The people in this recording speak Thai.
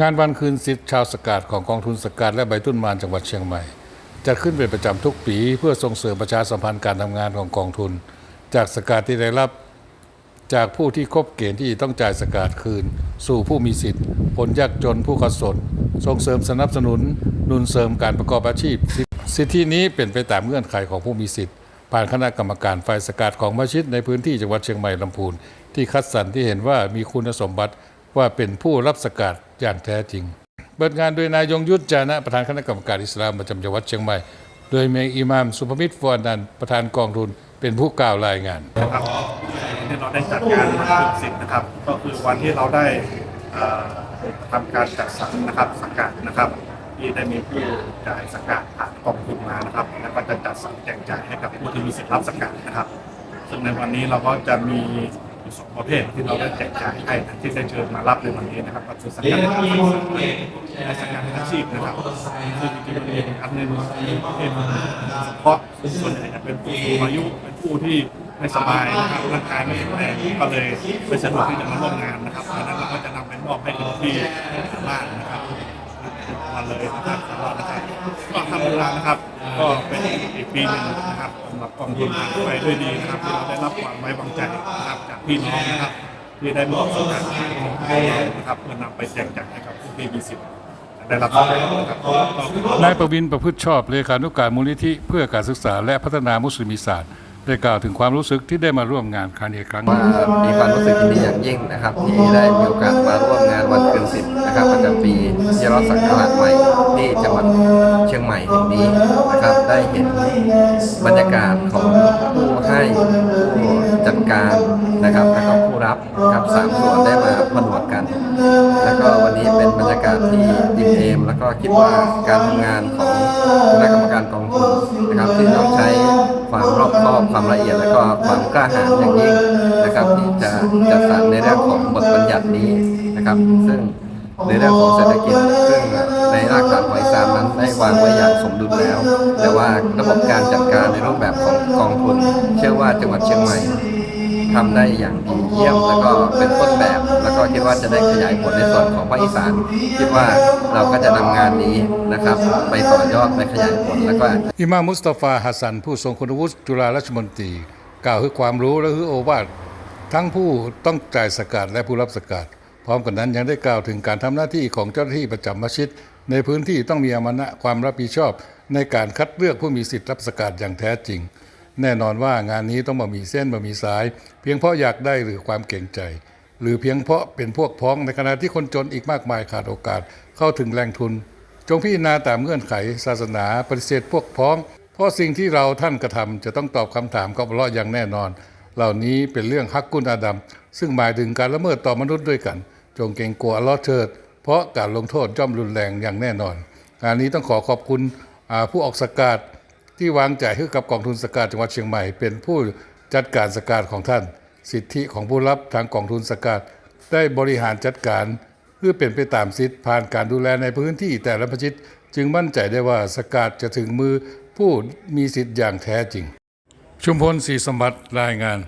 งานวันคืนสิทธิ์ชาวสกาดของกองทุนสกาดและใบตุ้นมานจังหวัดเชียงใหม่จัดขึ้นเป็นประจำทุกปีเพื่อส่งเสริมประชาสัมพันธ์การทำงานของกองทุน จากสกาดที่ได้รับจากผู้ที่ครบเกณฑ์ที่ต้องจ่ายสกาดคืน สู่ผู้มีสิทธิ์ ผลยากจนผู้ขัดสนส่งเสริมสนับสนุนนุนเสริมการประกอบอาชีพ สิทธินี้เป็นไปตามเงื่อนไขของผู้มีสิทธิ์ ผ่านคณะกรรมการฝ่ายสกาดของมัสยิดในพื้นที่จังหวัดเชียงใหม่ลำพูน ที่คัดสรรที่เห็นว่ามีคุณสมบัติว่าเป็นผู้รับสกาดอย่างแท้จริง เปิดงานโดยนายยงยุทธจานะประธานคณะกรรมการอิสลามประจำจังหวัดเชียงใหม่ โดยเมย์อิหมามสุภมิตรฟวานันท์ประธานกองทุนเป็นผู้กล่าวรายงานนะครับที่เราได้จัดงานวันที่สิบนะครับ ก็คือวันที่เราได้ทำการจัดสรรนะครับสกัดนะครับ ที่ได้มีผู้จ่ายสกัดผ่านกองทุนมานะครับ แล้วก็จะจัดสรรแจกจ่ายให้กับผู้ที่มีสิทธิ์รับสกัดนะครับ ซึ่งในวันนี้เราก็จะมีสองประเภทที่เราได้แจกจ่ายให้ที่ได้เชิญมารับในวันนี้นะครับก็คือสกัดอาชีพและสกัดอาชีพนะครับซึ่งจริงๆมันมีอันหนึงเป็นประเภทเฉพาะส่วนใหญ่จะเป็นผู้สูงอายุเป็นผู้ที่ไม่สบายนะครับร่างกายไม่แข็งแรงก็เลยไม่สะดวกที่จะมาร่วมงานนะครับดังนั้นเราก็จะนำไปมอบให้ถึงที่บ้านนะครับ มาเลยนะครับสำหรับนะครับก็ทำเวลานะครับ ก็เป็นอีกปีหนึ่งนะครับสำหรับกองทุนผ่านไปด้วยดีนะครับที่เราได้รับความไว้วางใจนะครับจากพี่น้องนะครับ ที่ได้มอบสถานที่ให้เรานะครับเพื่อนำไปแจกจ่ายให้กับผู้ที่มีสิทธิ์ได้รับสวัสดิการนะครับก็ขอนายประวินประพฤติชอบเลขานุการมูลนิธิเพื่อการศึกษาและพัฒนามุสลิมิศาสตร์ ได้กล่าวถึงความรู้สึกที่ได้มาร่วมงานครั้งนี้ครั้งว่ามีความรู้สึกดีอย่างยิ่งนะครับ ที่ได้มีโอกาสมาร่วมงานวันคืนสิบนะครับประจำปีที่รอสักราชใหม่ที่จังหวัดเชียงใหม่แห่งนี้นะครับได้เห็นบรรยากาศของผู้ให้ผู้จัดการนะครับแล้วก็ผู้รับนะครับสามส่วนได้มาผนวกกัน แล้วก็วันนี้เป็นบรรยากาศที่ดิมเอมแล้วก็คิดว่าการทำงานของคณะกรรม ความละเอียดและก็ความกล้าหาญอย่างยิ่งนะครับที่จะจัดสรรในเรื่องของบทบัญญัตินี้นะครับ ซึ่งในเรื่องของเศรษฐกิจซึ่งในรากฐานของอิสลามนั้นได้วางไว้อย่างสมดุลแล้ว แต่ว่าระบบการจัดการในรูปแบบของกองทุน เชื่อว่าจังหวัดเชียงใหม่ ทำได้อย่างดีเยี่ยม แล้วก็เป็นต้นแบบ แล้วก็คิดว่าจะได้ขยายผลในส่วนของภาคอีสาน คิดว่าเราก็จะนำงานนี้นะครับ ไปต่อยอดไปขยายผลแล้วก็อิหม่ามมุสตาฟาฮัสซัน ผู้ทรงคุณวุฒิจุฬาราชมนตรี กล่าวให้ความรู้และให้โอวาททั้งผู้ต้องจ่ายสกาดและผู้รับสกาดพร้อมกันนั้นยังได้กล่าวถึงการทำหน้าที่ของเจ้าหน้าที่ประจำมัสยิด ในพื้นที่ต้องมีอามานะความรับผิดชอบ ในการคัดเลือกผู้มีสิทธิ์รับสกาดอย่างแท้จริง แน่นอนว่างานนี้ต้องมามีเส้นมามีสาย เพียงเพราะอยากได้หรือความเก่งใจ หรือเพียงเพราะเป็นพวกพ้องในขณะที่คนจนอีกมากมายขาดโอกาสเข้าถึงแหล่งทุน จงพิจารณาตามเงื่อนไขศาสนาปฏิเสธพวกพ้อง เพราะสิ่งที่เราท่านกระทำจะต้องตอบคำถามกับลเลาอย่างแน่นอน เหล่านี้เป็นเรื่องฮักกุนอาดัมซึ่งหมายถึงการละเมิดต่อมนุษย์ด้วยกัน จงเกรงกลัวลเลาะห์เถิด เพราะการลงโทษย่อมรุนแรงอย่างแน่นอนงานนี้ต้องขอขอบคุณผู้ออกสกาด ที่วางใจให้กับกองทุนสกาดจังหวัดเชียงใหม่ เป็นผู้จัดการสกาดของท่าน สิทธิของผู้รับทางกองทุนสกาดได้บริหารจัดการเพื่อเป็นไปตามสิทธิผ่านการดูแลในพื้นที่แต่ละประชิดจึงมั่นใจได้ว่าสกาดจะถึงมือผู้มีสิทธิ์อย่างแท้จริง ชุมพลศรีสมบัติรายงาน